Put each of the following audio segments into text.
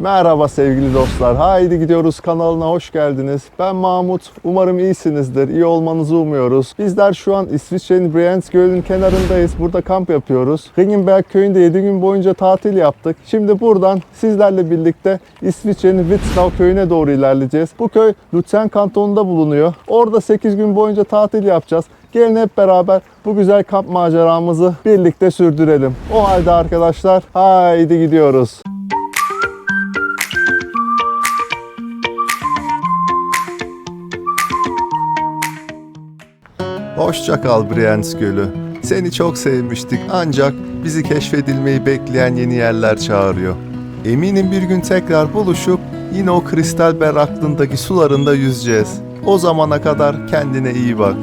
Merhaba sevgili dostlar. Haydi gidiyoruz kanalına hoş geldiniz. Ben Mahmut. Umarım iyisinizdir. İyi olmanızı umuyoruz. Bizler şu an İsviçre'nin Brienz Gölü'nün kenarındayız. Burada kamp yapıyoruz. Ringenberg köyünde 7 gün boyunca tatil yaptık. Şimdi buradan sizlerle birlikte İsviçre'nin Witznau köyüne doğru ilerleyeceğiz. Bu köy Luzern kantonunda bulunuyor. Orada 8 gün boyunca tatil yapacağız. Gelin hep beraber bu güzel kamp maceramızı birlikte sürdürelim. O halde arkadaşlar haydi gidiyoruz. Hoşça kal Brienz Gölü. Seni çok sevmiştik ancak bizi keşfedilmeyi bekleyen yeni yerler çağırıyor. Eminim bir gün tekrar buluşup yine o kristal berraklığındaki sularında yüzeceğiz. O zamana kadar kendine iyi bak.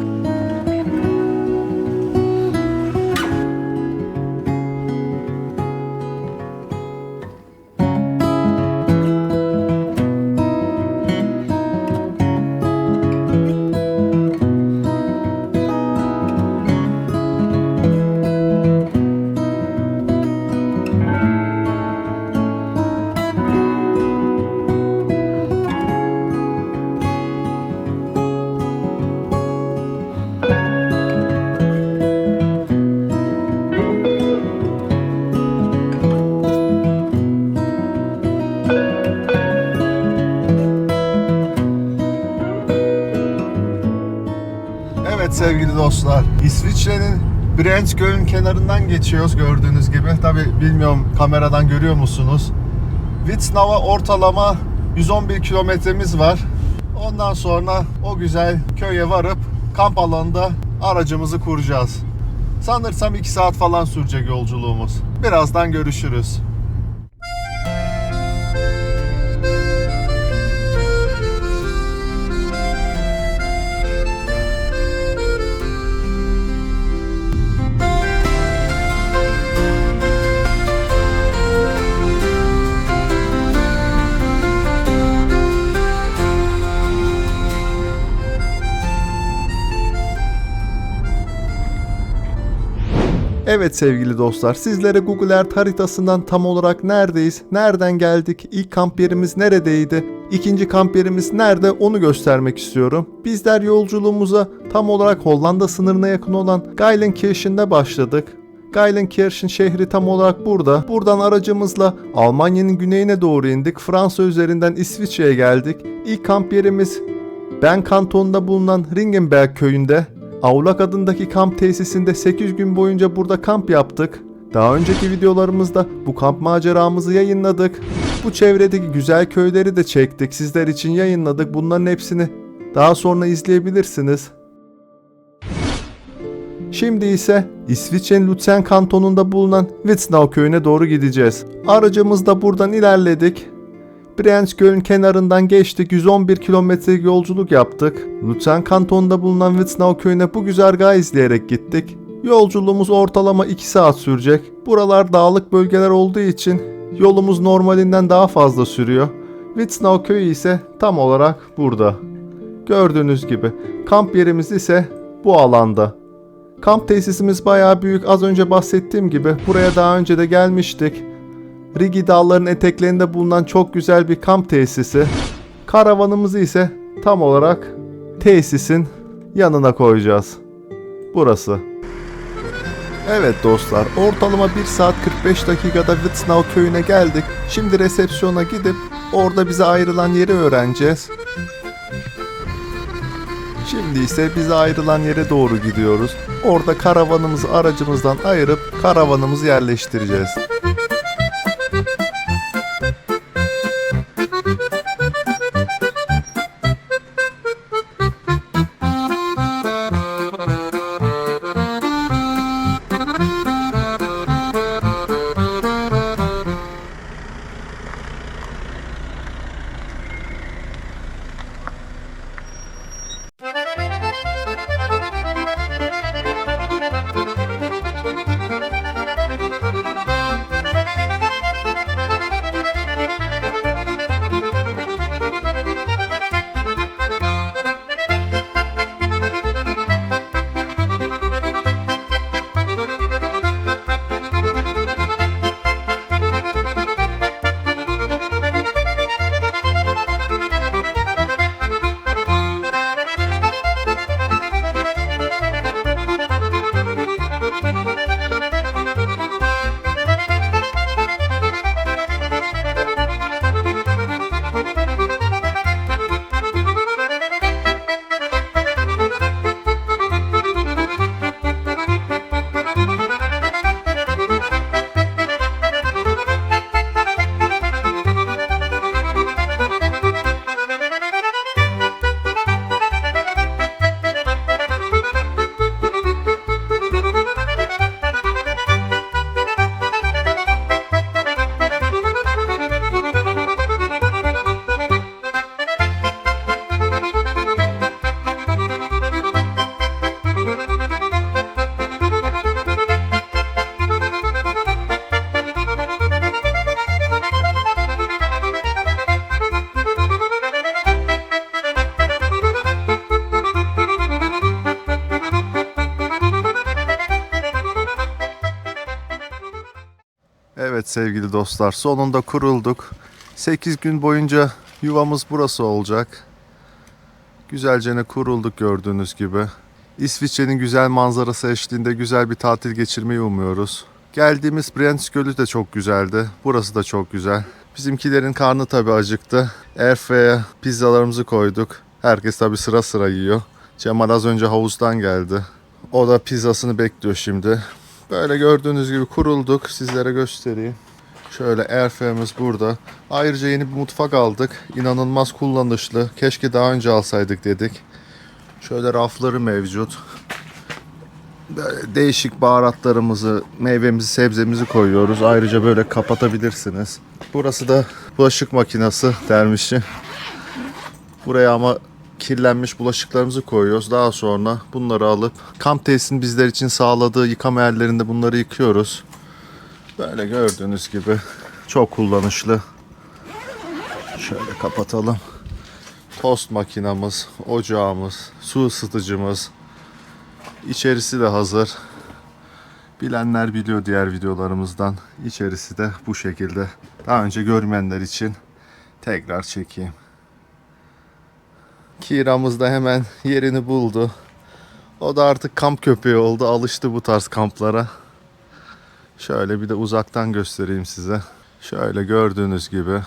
Dostlar, İsviçre'nin Brent Gölü'nün kenarından geçiyoruz gördüğünüz gibi. Tabi bilmiyorum kameradan görüyor musunuz? Witznau'a ortalama 111 kilometremiz var. Ondan sonra o güzel köye varıp kamp alanında aracımızı kuracağız. Sanırsam 2 saat falan sürecek yolculuğumuz. Birazdan görüşürüz. Evet sevgili dostlar, sizlere Google Earth haritasından tam olarak neredeyiz, nereden geldik, ilk kamp yerimiz neredeydi, ikinci kamp yerimiz nerede onu göstermek istiyorum. Bizler yolculuğumuza tam olarak Hollanda sınırına yakın olan Geilenkirchen'de başladık. Geilenkirchen şehri tam olarak burada. Buradan aracımızla Almanya'nın güneyine doğru indik. Fransa üzerinden İsviçre'ye geldik. İlk kamp yerimiz Ben kantonunda bulunan Ringenberg köyünde Avlak adındaki kamp tesisinde 8 gün boyunca burada kamp yaptık. Daha önceki videolarımızda bu kamp maceramızı yayınladık. Bu çevredeki güzel köyleri de çektik. Sizler için yayınladık. Bunların hepsini daha sonra izleyebilirsiniz. Şimdi ise İsviçre'nin Luzern kantonunda bulunan Witznau köyüne doğru gideceğiz. Aracımızda buradan ilerledik. Brienz Gölü'nün kenarından geçtik. 111 kilometrelik yolculuk yaptık. Luzern kantonunda bulunan Witznau köyüne bu güzergahı izleyerek gittik. Yolculuğumuz ortalama 2 saat sürecek. Buralar dağlık bölgeler olduğu için yolumuz normalinden daha fazla sürüyor. Witznau köyü ise tam olarak burada. Gördüğünüz gibi kamp yerimiz ise bu alanda. Kamp tesisimiz bayağı büyük. Az önce bahsettiğim gibi buraya daha önce de gelmiştik. Rigi dağlarının eteklerinde bulunan çok güzel bir kamp tesisi. Karavanımızı ise tam olarak tesisin yanına koyacağız. Burası. Evet dostlar, ortalama 1 saat 45 dakikada Witznau köyüne geldik. Şimdi resepsiyona gidip orada bize ayrılan yeri öğreneceğiz. Şimdi ise bize ayrılan yere doğru gidiyoruz. Orada karavanımızı aracımızdan ayırıp karavanımızı yerleştireceğiz. Sevgili dostlar sonunda kurulduk. 8 gün boyunca yuvamız burası olacak. Güzelce kurulduk gördüğünüz gibi. İsviçre'nin güzel manzarası eşliğinde güzel bir tatil geçirmeyi umuyoruz. Geldiğimiz Brienz Gölü de çok güzeldi. Burası da çok güzel. Bizimkilerin karnı tabi acıktı. Airfryer'e pizzalarımızı koyduk. Herkes tabi sıra sıra yiyor. Cemal az önce havuzdan geldi. O da pizzasını bekliyor şimdi. Böyle gördüğünüz gibi kurulduk. Sizlere göstereyim. Şöyle airfryer'imiz burada. Ayrıca yeni bir mutfak aldık. İnanılmaz kullanışlı. Keşke daha önce alsaydık dedik. Şöyle rafları mevcut. Böyle değişik baharatlarımızı, meyvemizi, sebzemizi koyuyoruz. Ayrıca böyle kapatabilirsiniz. Burası da bulaşık makinesi dermişi. Buraya ama kirlenmiş bulaşıklarımızı koyuyoruz. Daha sonra bunları alıp kamp tesisinin bizler için sağladığı yıkama yerlerinde bunları yıkıyoruz. Böyle gördüğünüz gibi çok kullanışlı. Şöyle kapatalım. Tost makinamız, ocağımız, su ısıtıcımız. İçerisi de hazır. Bilenler biliyor diğer videolarımızdan. İçerisi de bu şekilde. Daha önce görmeyenler için tekrar çekeyim. Kiramız da hemen yerini buldu. O da artık kamp köpeği oldu. Alıştı bu tarz kamplara. Şöyle bir de uzaktan göstereyim size. Şöyle gördüğünüz gibi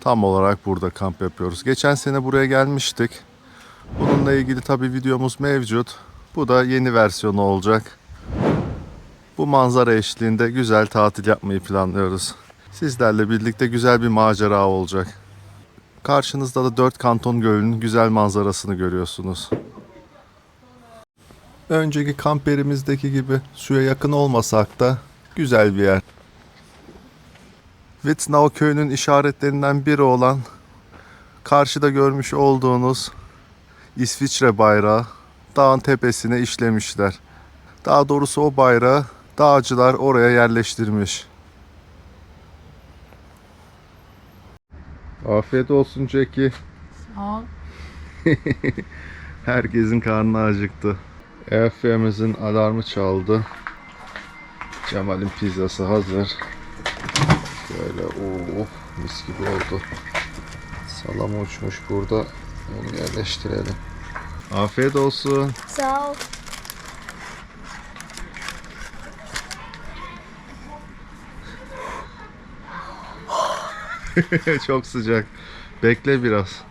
tam olarak burada kamp yapıyoruz. Geçen sene buraya gelmiştik. Bununla ilgili tabi videomuz mevcut. Bu da yeni versiyonu olacak. Bu manzara eşliğinde güzel tatil yapmayı planlıyoruz. Sizlerle birlikte güzel bir macera olacak. Karşınızda da dört kanton gölünün güzel manzarasını görüyorsunuz. Önceki kamp yerimizdeki gibi suya yakın olmasak da güzel bir yer. Witznau köyünün işaretlerinden biri olan karşıda görmüş olduğunuz İsviçre bayrağı dağın tepesine işlemişler. Daha doğrusu o bayrağı dağcılar oraya yerleştirmiş. Afiyet olsun Jackie. Sağ ol. Herkesin karnı acıktı. Airfryer'imizin alarmı çaldı. Cemal'in pizzası hazır. Böyle oh mis gibi oldu. Salam uçmuş burada. Onu yerleştirelim. Afiyet olsun. Sağ ol. Çok sıcak. Bekle biraz.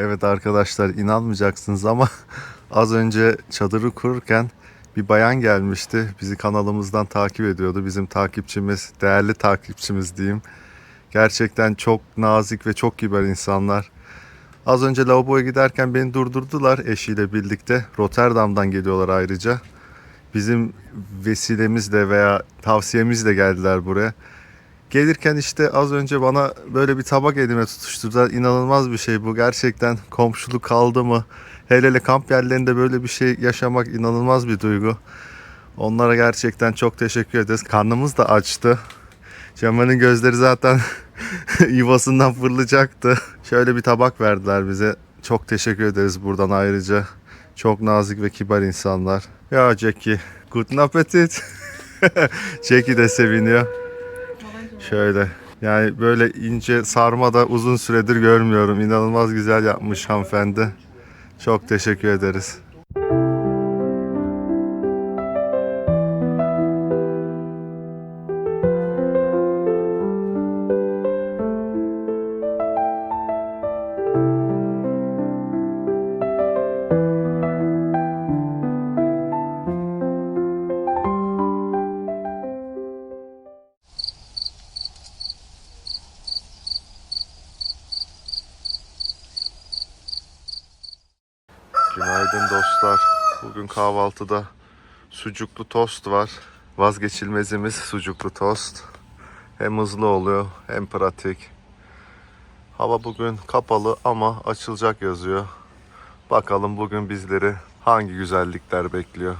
Evet arkadaşlar inanmayacaksınız ama az önce çadırı kururken bir bayan gelmişti. Bizi kanalımızdan takip ediyordu. Bizim takipçimiz, değerli takipçimiz diyeyim. Gerçekten çok nazik ve çok kibar insanlar. Az önce lavaboya giderken beni durdurdular eşiyle birlikte. Rotterdam'dan geliyorlar ayrıca. Bizim vesilemizle veya tavsiyemizle geldiler buraya. Gelirken işte az önce bana böyle bir tabak elime tutuşturdular. İnanılmaz bir şey bu. Gerçekten komşuluk kaldı mı? Hele hele kamp yerlerinde böyle bir şey yaşamak inanılmaz bir duygu. Onlara gerçekten çok teşekkür ederiz. Karnımız da açtı. Cemal'in gözleri zaten yuvasından fırlayacaktı. Şöyle bir tabak verdiler bize. Çok teşekkür ederiz buradan ayrıca. Çok nazik ve kibar insanlar. Ya Jackie, guten appetit. Jackie de seviniyor. Şöyle. Yani böyle ince sarma da uzun süredir görmüyorum. İnanılmaz güzel yapmış hanımefendi. Çok teşekkür ederiz. Kahvaltıda sucuklu tost var. Vazgeçilmezimiz sucuklu tost. Hem hızlı oluyor hem pratik. Hava bugün kapalı ama açılacak yazıyor. Bakalım bugün bizleri hangi güzellikler bekliyor.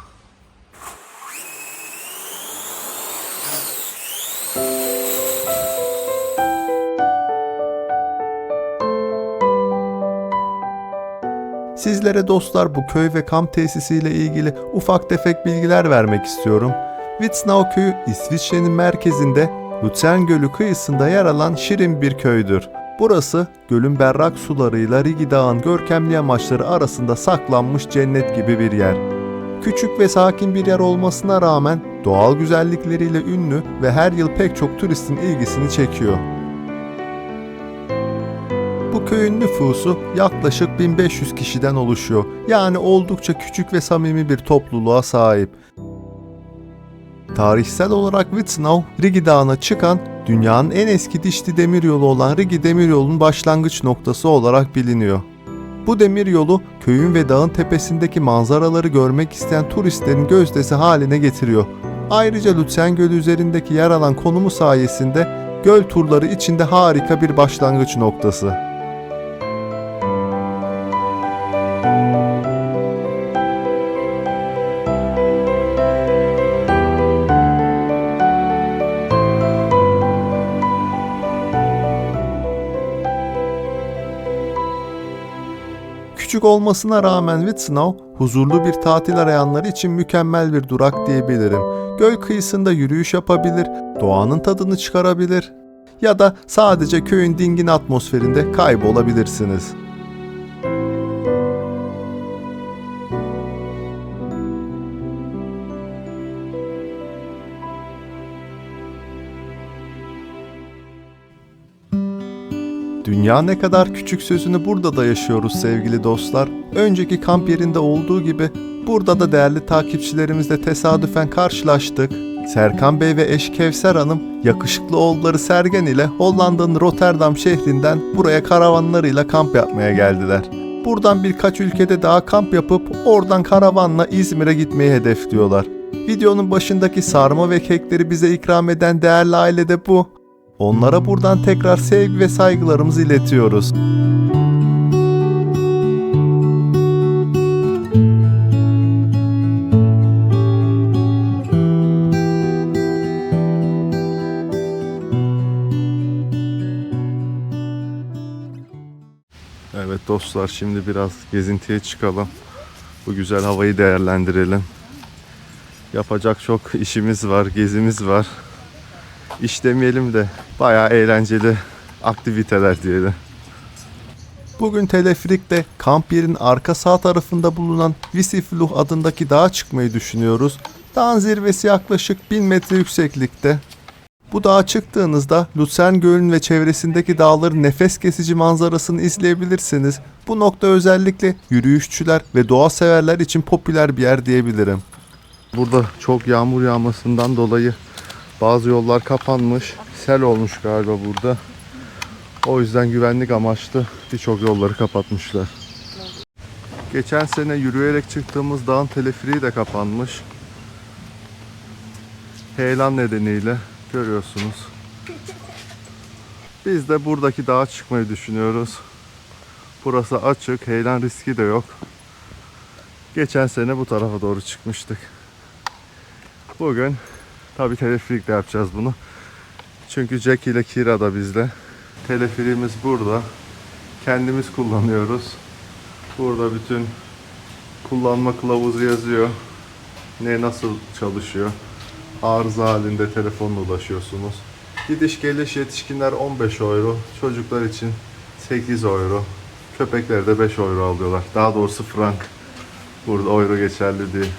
Sizlere dostlar bu köy ve kamp tesisiyle ilgili ufak tefek bilgiler vermek istiyorum. Witznau köyü İsviçre'nin merkezinde Luzern Gölü kıyısında yer alan şirin bir köydür. Burası gölün berrak sularıyla Rigi Dağı'nın görkemli yamaçları arasında saklanmış cennet gibi bir yer. Küçük ve sakin bir yer olmasına rağmen doğal güzellikleriyle ünlü ve her yıl pek çok turistin ilgisini çekiyor. Bu köyün nüfusu yaklaşık 1500 kişiden oluşuyor. Yani oldukça küçük ve samimi bir topluluğa sahip. Tarihsel olarak Witznau, Rigi Dağı'na çıkan dünyanın en eski dişli demiryolu olan Rigi Demiryolu'nun başlangıç noktası olarak biliniyor. Bu demiryolu köyün ve dağın tepesindeki manzaraları görmek isteyen turistlerin gözdesi haline getiriyor. Ayrıca Lütsen Gölü üzerindeki yer alan konumu sayesinde göl turları içinde harika bir başlangıç noktası. Olmasına rağmen Witznau, huzurlu bir tatil arayanlar için mükemmel bir durak diyebilirim. Göl kıyısında yürüyüş yapabilir, doğanın tadını çıkarabilir ya da sadece köyün dingin atmosferinde kaybolabilirsiniz. Dünya ne kadar küçük sözünü burada da yaşıyoruz sevgili dostlar. Önceki kamp yerinde olduğu gibi burada da değerli takipçilerimizle tesadüfen karşılaştık. Serkan Bey ve eş Kevser Hanım yakışıklı oğulları Sergen ile Hollanda'nın Rotterdam şehrinden buraya karavanlarıyla kamp yapmaya geldiler. Buradan birkaç ülkede daha kamp yapıp oradan karavanla İzmir'e gitmeyi hedefliyorlar. Videonun başındaki sarma ve kekleri bize ikram eden değerli aile de bu. Onlara buradan tekrar sevgi ve saygılarımızı iletiyoruz. Evet dostlar şimdi biraz gezintiye çıkalım. Bu güzel havayı değerlendirelim. Yapacak çok işimiz var, gezimiz var iş demeyelim de bayağı eğlenceli aktiviteler diyelim. Bugün teleferikte kamp yerin arka sağ tarafında bulunan Visifluh adındaki dağa çıkmayı düşünüyoruz. Dağın zirvesi yaklaşık 1000 metre yükseklikte. Bu dağa çıktığınızda Luzern Gölü'nün ve çevresindeki dağların nefes kesici manzarasını izleyebilirsiniz. Bu nokta özellikle yürüyüşçüler ve doğa severler için popüler bir yer diyebilirim. Burada çok yağmur yağmasından dolayı bazı yollar kapanmış. Sel olmuş galiba burada. O yüzden güvenlik amaçlı birçok yolları kapatmışlar. Geçen sene yürüyerek çıktığımız dağın teleferiği de kapanmış. Heyelan nedeniyle görüyorsunuz. Biz de buradaki dağa çıkmayı düşünüyoruz. Burası açık, heyelan riski de yok. Geçen sene bu tarafa doğru çıkmıştık. Bugün Tabi teleferikle yapacağız bunu. Çünkü Jack ile Kira da bizde. Teleferimiz burada. Kendimiz kullanıyoruz. Burada bütün kullanma kılavuzu yazıyor. Ne nasıl çalışıyor. Arıza halinde telefonla ulaşıyorsunuz. Gidiş geliş yetişkinler 15 euro. Çocuklar için 8 euro. Köpekler de 5 euro alıyorlar. Daha doğrusu frank. Burada euro geçerli değil.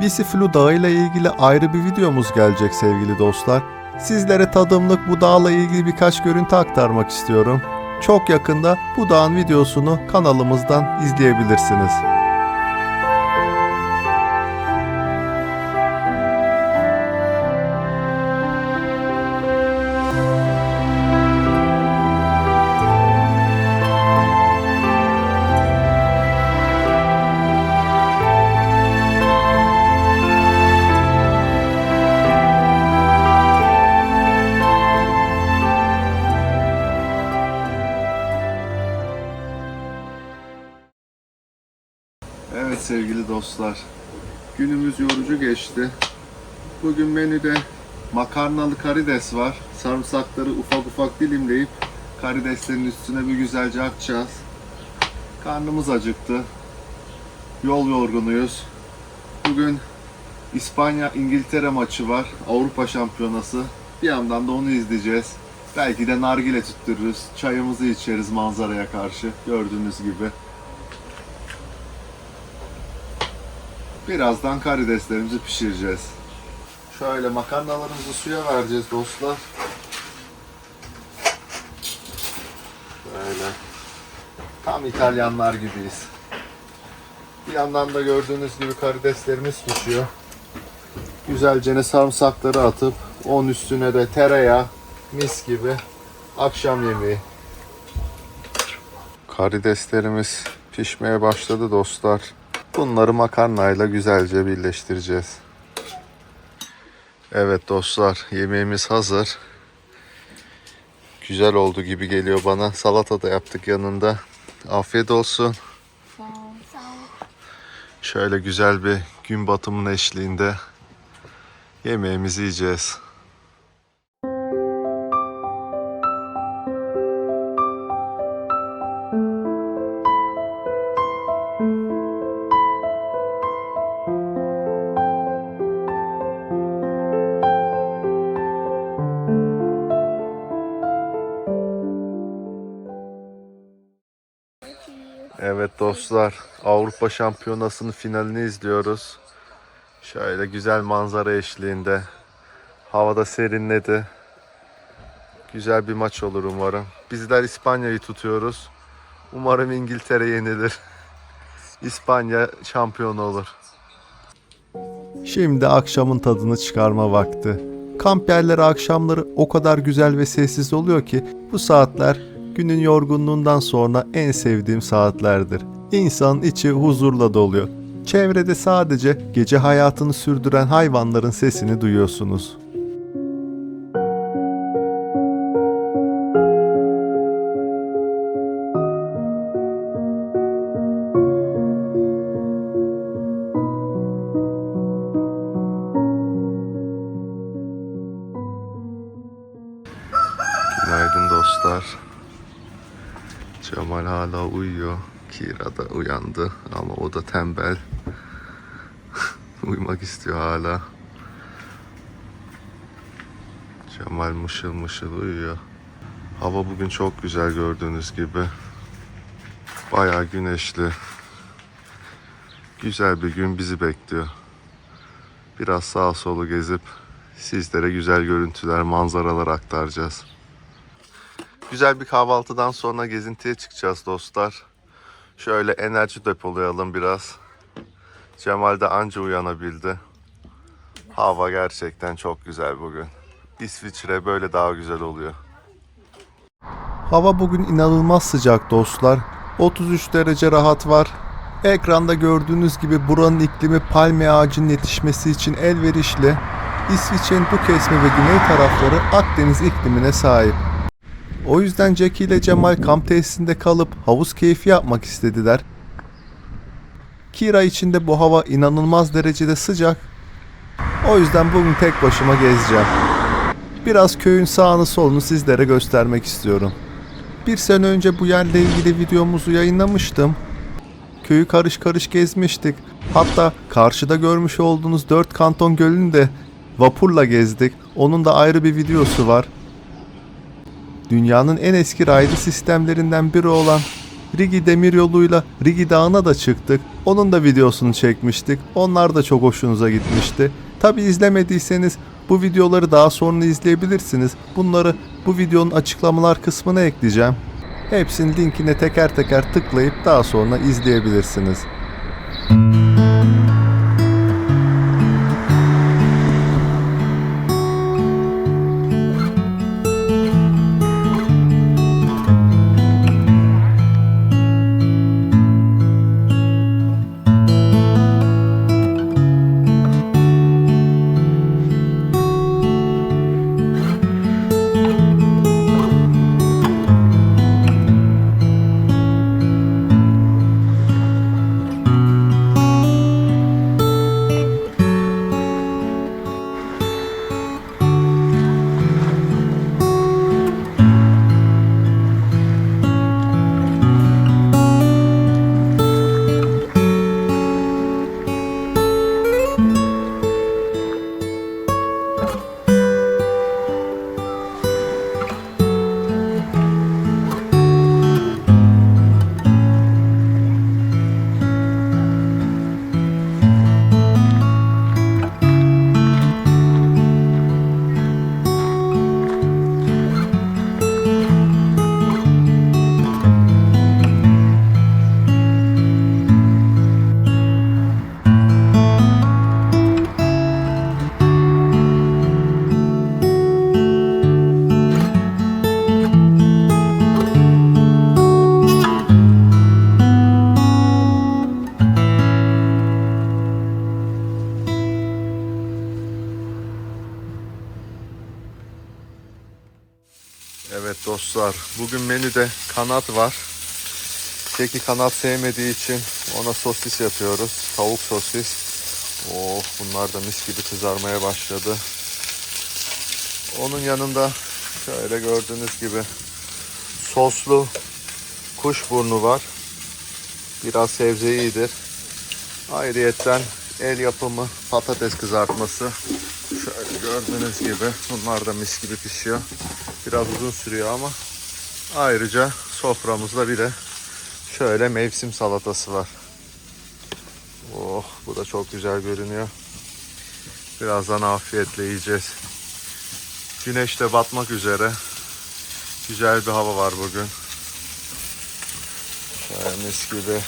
Visiflu Dağı ile ilgili ayrı bir videomuz gelecek sevgili dostlar. Sizlere tadımlık bu dağla ilgili birkaç görüntü aktarmak istiyorum. Çok yakında bu dağın videosunu kanalımızdan izleyebilirsiniz. Dostlar. Günümüz yorucu geçti. Bugün menüde makarnalı karides var. Sarımsakları ufak ufak dilimleyip karideslerin üstüne bir güzelce atacağız. Karnımız acıktı. Yol yorgunuyuz. Bugün İspanya İngiltere maçı var. Avrupa Şampiyonası. Bir yandan da onu izleyeceğiz. Belki de nargile tüttürürüz. Çayımızı içeriz manzaraya karşı. Gördüğünüz gibi. Birazdan karideslerimizi pişireceğiz. Şöyle makarnalarımızı suya vereceğiz dostlar. Böyle. Tam İtalyanlar gibiyiz. Bir yandan da gördüğünüz gibi karideslerimiz pişiyor. Güzelce ne sarımsakları atıp onun üstüne de tereyağı mis gibi akşam yemeği. Karideslerimiz pişmeye başladı dostlar. Bunları makarnayla güzelce birleştireceğiz. Evet dostlar yemeğimiz hazır. Güzel oldu gibi geliyor bana. Salata da yaptık yanında. Afiyet olsun. Şöyle güzel bir gün batımının eşliğinde yemeğimizi yiyeceğiz. Dostlar, Avrupa Şampiyonası'nın finalini izliyoruz. Şöyle güzel manzara eşliğinde. Havada serinledi. Güzel bir maç olur umarım. Bizler İspanya'yı tutuyoruz. Umarım İngiltere yenilir. İspanya şampiyon olur. Şimdi akşamın tadını çıkarma vakti. Kamp yerleri akşamları o kadar güzel ve sessiz oluyor ki bu saatler günün yorgunluğundan sonra en sevdiğim saatlerdir. İnsanın içi huzurla doluyor. Çevrede sadece gece hayatını sürdüren hayvanların sesini duyuyorsunuz. Günaydın dostlar. Cemal hala uyuyor. Kira da uyandı ama o da tembel. Uyumak istiyor hala. Cemal mışıl mışıl uyuyor. Hava bugün çok güzel gördüğünüz gibi. Bayağı güneşli. Güzel bir gün bizi bekliyor. Biraz sağa solu gezip sizlere güzel görüntüler, manzaralar aktaracağız. Güzel bir kahvaltıdan sonra gezintiye çıkacağız dostlar. Şöyle enerji depolayalım biraz. Cemal de anca uyanabildi. Hava gerçekten çok güzel bugün. İsviçre böyle daha güzel oluyor. Hava bugün inanılmaz sıcak dostlar. 33 derece rahat var. Ekranda gördüğünüz gibi buranın iklimi palmiye ağacının yetişmesi için elverişli. İsviçre'nin bu kesme ve güney tarafları Akdeniz iklimine sahip. O yüzden Jackie ile Cemal kamp tesisinde kalıp havuz keyfi yapmak istediler. Kira için de bu hava inanılmaz derecede sıcak. O yüzden bugün tek başıma gezeceğim. Biraz köyün sağını solunu sizlere göstermek istiyorum. Bir sene önce bu yerle ilgili videomuzu yayınlamıştım. Köyü karış karış gezmiştik. Hatta karşıda görmüş olduğunuz 4 kanton gölünü de vapurla gezdik. Onun da ayrı bir videosu var dünyanın en eski raylı sistemlerinden biri olan Rigi Demiryolu'yla Rigi Dağı'na da çıktık. Onun da videosunu çekmiştik. Onlar da çok hoşunuza gitmişti. Tabi izlemediyseniz bu videoları daha sonra izleyebilirsiniz. Bunları bu videonun açıklamalar kısmına ekleyeceğim. Hepsinin linkine teker teker tıklayıp daha sonra izleyebilirsiniz. Bugün kanat var. Teki kanat sevmediği için ona sosis yapıyoruz. Tavuk sosis. Oh bunlar da mis gibi kızarmaya başladı. Onun yanında şöyle gördüğünüz gibi soslu kuşburnu var. Biraz sebze iyidir. Ayrıyetten el yapımı patates kızartması. Şöyle gördüğünüz gibi bunlar da mis gibi pişiyor. Biraz uzun sürüyor ama ayrıca soframızda bir de şöyle mevsim salatası var. Oh bu da çok güzel görünüyor. Birazdan afiyetle yiyeceğiz. Güneş de batmak üzere. Güzel bir hava var bugün. Şöyle mis gibi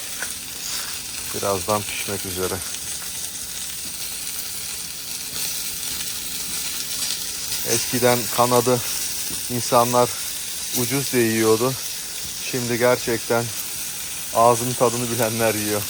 birazdan pişmek üzere. Eskiden kanadı insanlar ucuz diye yiyordu. Şimdi gerçekten ağzının tadını bilenler yiyor.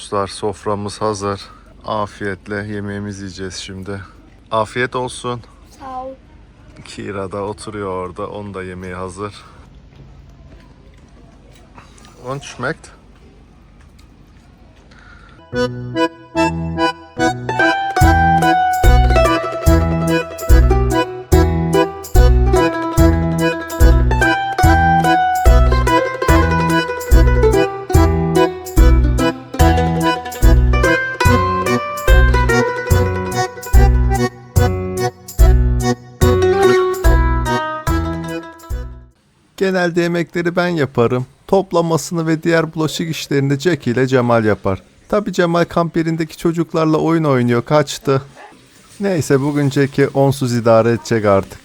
Dostlar soframız hazır. Afiyetle yemeğimizi yiyeceğiz şimdi. Afiyet olsun. Sağ ol. Kira da oturuyor orada. Onun da yemeği hazır. Und schmeckt? Genelde yemekleri ben yaparım. Toplamasını ve diğer bulaşık işlerini Jack ile Cemal yapar. Tabi Cemal kamp yerindeki çocuklarla oyun oynuyor kaçtı. Neyse bugün Jack'i onsuz idare edecek artık.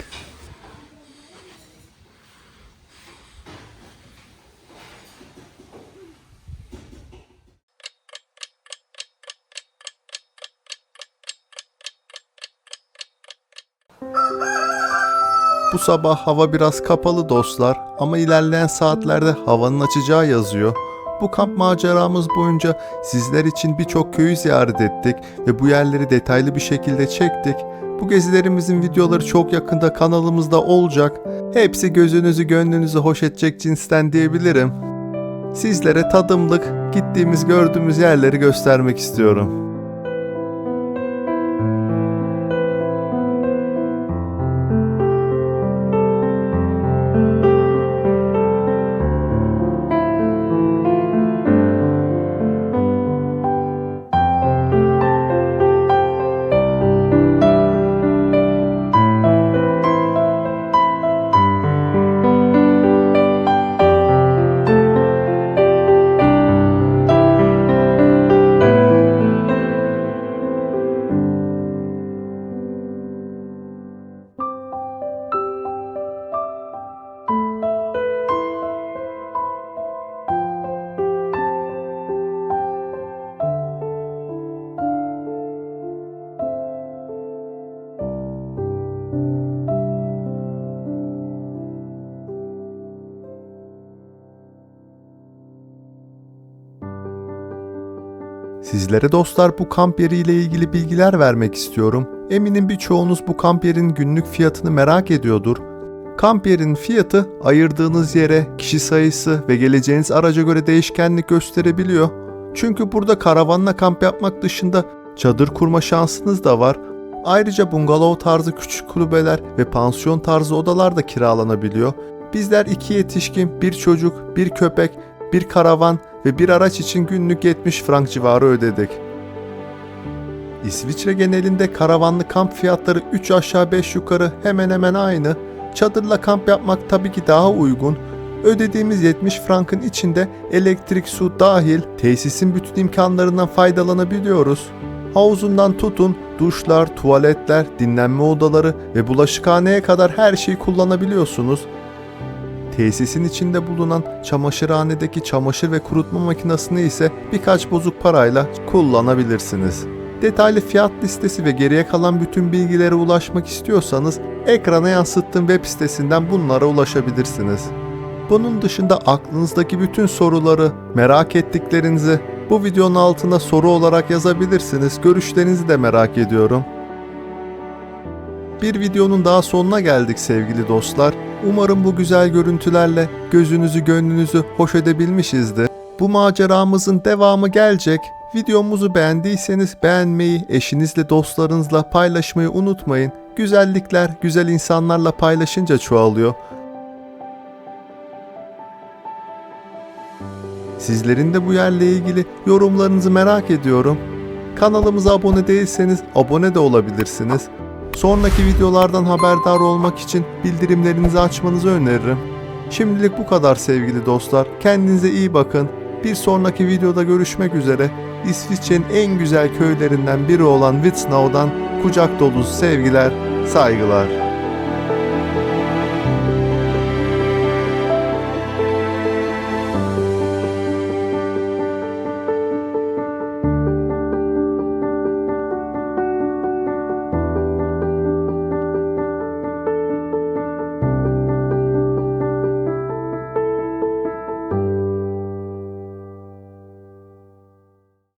Bu sabah hava biraz kapalı dostlar ama ilerleyen saatlerde havanın açacağı yazıyor. Bu kamp maceramız boyunca sizler için birçok köyü ziyaret ettik ve bu yerleri detaylı bir şekilde çektik. Bu gezilerimizin videoları çok yakında kanalımızda olacak. Hepsi gözünüzü gönlünüzü hoş edecek cinsten diyebilirim. Sizlere tadımlık gittiğimiz gördüğümüz yerleri göstermek istiyorum. Sizlere dostlar bu kamp yeriyle ilgili bilgiler vermek istiyorum. Eminim birçoğunuz bu kamp yerinin günlük fiyatını merak ediyordur. Kamp yerinin fiyatı ayırdığınız yere, kişi sayısı ve geleceğiniz araca göre değişkenlik gösterebiliyor. Çünkü burada karavanla kamp yapmak dışında çadır kurma şansınız da var. Ayrıca bungalov tarzı küçük kulübeler ve pansiyon tarzı odalar da kiralanabiliyor. Bizler iki yetişkin, bir çocuk, bir köpek, bir karavan ve bir araç için günlük 70 frank civarı ödedik. İsviçre genelinde karavanlı kamp fiyatları 3 aşağı 5 yukarı hemen hemen aynı. Çadırla kamp yapmak tabii ki daha uygun. Ödediğimiz 70 frankın içinde elektrik, su dahil tesisin bütün imkanlarından faydalanabiliyoruz. Havuzundan tutun Duşlar, tuvaletler, dinlenme odaları ve bulaşıkhaneye kadar her şeyi kullanabiliyorsunuz. Tesisin içinde bulunan çamaşırhanedeki çamaşır ve kurutma makinesini ise birkaç bozuk parayla kullanabilirsiniz. Detaylı fiyat listesi ve geriye kalan bütün bilgilere ulaşmak istiyorsanız ekrana yansıttığım web sitesinden bunlara ulaşabilirsiniz. Bunun dışında aklınızdaki bütün soruları, merak ettiklerinizi bu videonun altına soru olarak yazabilirsiniz. Görüşlerinizi de merak ediyorum. Bir videonun daha sonuna geldik sevgili dostlar. Umarım bu güzel görüntülerle gözünüzü gönlünüzü hoş edebilmişizdir. Bu maceramızın devamı gelecek. Videomuzu beğendiyseniz beğenmeyi, eşinizle dostlarınızla paylaşmayı unutmayın. Güzellikler güzel insanlarla paylaşınca çoğalıyor. Sizlerin de bu yerle ilgili yorumlarınızı merak ediyorum. Kanalımıza abone değilseniz abone de olabilirsiniz. Sonraki videolardan haberdar olmak için bildirimlerinizi açmanızı öneririm. Şimdilik bu kadar sevgili dostlar. Kendinize iyi bakın. Bir sonraki videoda görüşmek üzere. İsviçre'nin en güzel köylerinden biri olan Witznau'dan kucak dolusu sevgiler, saygılar.